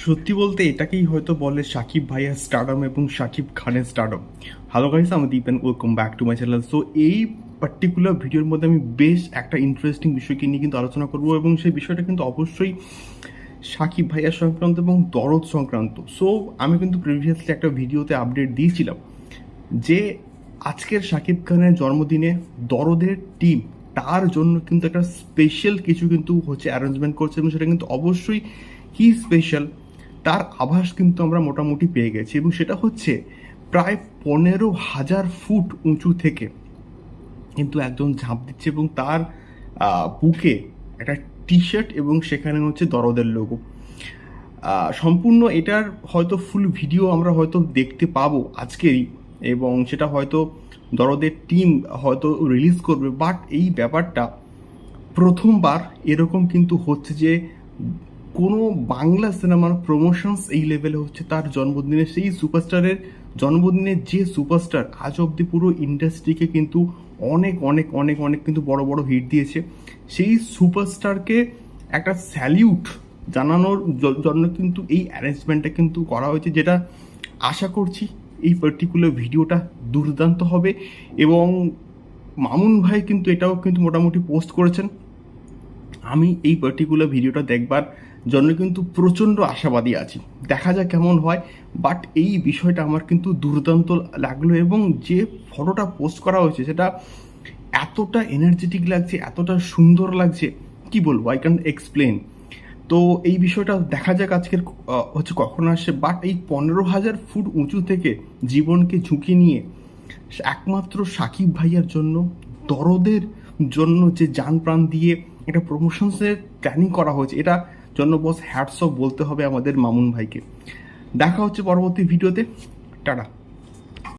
সত্যি বলতে এটাকেই হয়তো বলে সাকিব ভাইয়ার স্টারডম এবং সাকিব খানের স্টারডম হ্যালো গাইস আমি Dipen welcome back to my channel so এই পার্টিকুলার ভিডিওর মধ্যে আমি বেশ একটা ইন্টারেস্টিং বিষয়কে নিয়ে কিন্তু আলোচনা করব এবং সেই বিষয়টা কিন্তু অবশ্যই সাকিব ভাইয়া সংক্রান্ত এবং দরদ সংক্রান্ত। সো আমি কিন্তু প্রিভিয়াসলি একটা ভিডিওতে আপডেট দিয়েছিলাম যে আজকের সাকিব খানের জন্মদিনে দরদের টিম তার জন্য কিন্তু একটা স্পেশাল কিছু কিন্তু হচ্ছে অ্যারেঞ্জমেন্ট করছে এবং সেটা কিন্তু অবশ্যই কি স্পেশাল তার আভাস কিন্তু আমরা মোটামুটি পেয়ে গেছি এবং সেটা হচ্ছে প্রায় পনেরো হাজার ফুট উঁচু থেকে কিন্তু একজন ঝাঁপ দিচ্ছে এবং তার বুকে একটা টি শার্ট এবং সেখানে হচ্ছে দরদের লোগো। সম্পূর্ণ এটার হয়তো ফুল ভিডিও আমরা হয়তো দেখতে পাবো আজকেরই এবং সেটা হয়তো দরদের টিম হয়তো রিলিজ করবে বাট এই ব্যাপারটা প্রথমবার এরকম কিন্তু হচ্ছে যে কোনো বাংলা সিনেমার প্রমোশনস এই লেভেলে হচ্ছে তার জন্মদিনে। সেই সুপারস্টারের জন্মদিনে যে সুপারস্টার আজ অব্দি পুরো ইন্ডাস্ট্রিকে কিন্তু অনেক অনেক অনেক অনেক কিন্তু বড় বড় হিট দিয়েছে। সেই সুপারস্টারকে একটা স্যালিউট জানানোর জন্য কিন্তু এই অ্যারেঞ্জমেন্টটা কিন্তু করা হয়েছে, যেটা আশা করছি এই পার্টিকুলার ভিডিওটা দুর্দান্ত হবে এবং মামুন ভাই কিন্তু এটাও কিন্তু মোটামুটি পোস্ট করেছেন। আমি এই পার্টিকুলার ভিডিওটা দেখবার জন্য কিন্তু প্রচণ্ড আশাবাদী আছি। দেখা যাক কেমন হয় বাট এই বিষয়টা আমার কিন্তু দুর্দান্ত লাগল এবং যে ফটোটা পোস্ট করা হয়েছে সেটা এতটা এনার্জেটিক লাগছে, এতটা সুন্দর লাগছে, কি বলব? আই ক্যান এক্সপ্লেন তো এই বিষয়টা দেখা যাক আজকের হচ্ছে কখন আসছে বাট এই পনেরো হাজার ফুট উঁচু থেকে জীবনকে ঝুঁকি নিয়ে একমাত্র সাকিব ভাইয়ার জন্য, দরদের জন্য যে যান প্রাণ দিয়ে এটা প্রমোশনসের প্ল্যানিং করা হয়েছে, এটা জন্য বস হ্যাটস বলতে হবে আমাদের মামুন ভাইকে। দেখা হচ্ছে পরবর্তী ভিডিওতে। টাটা।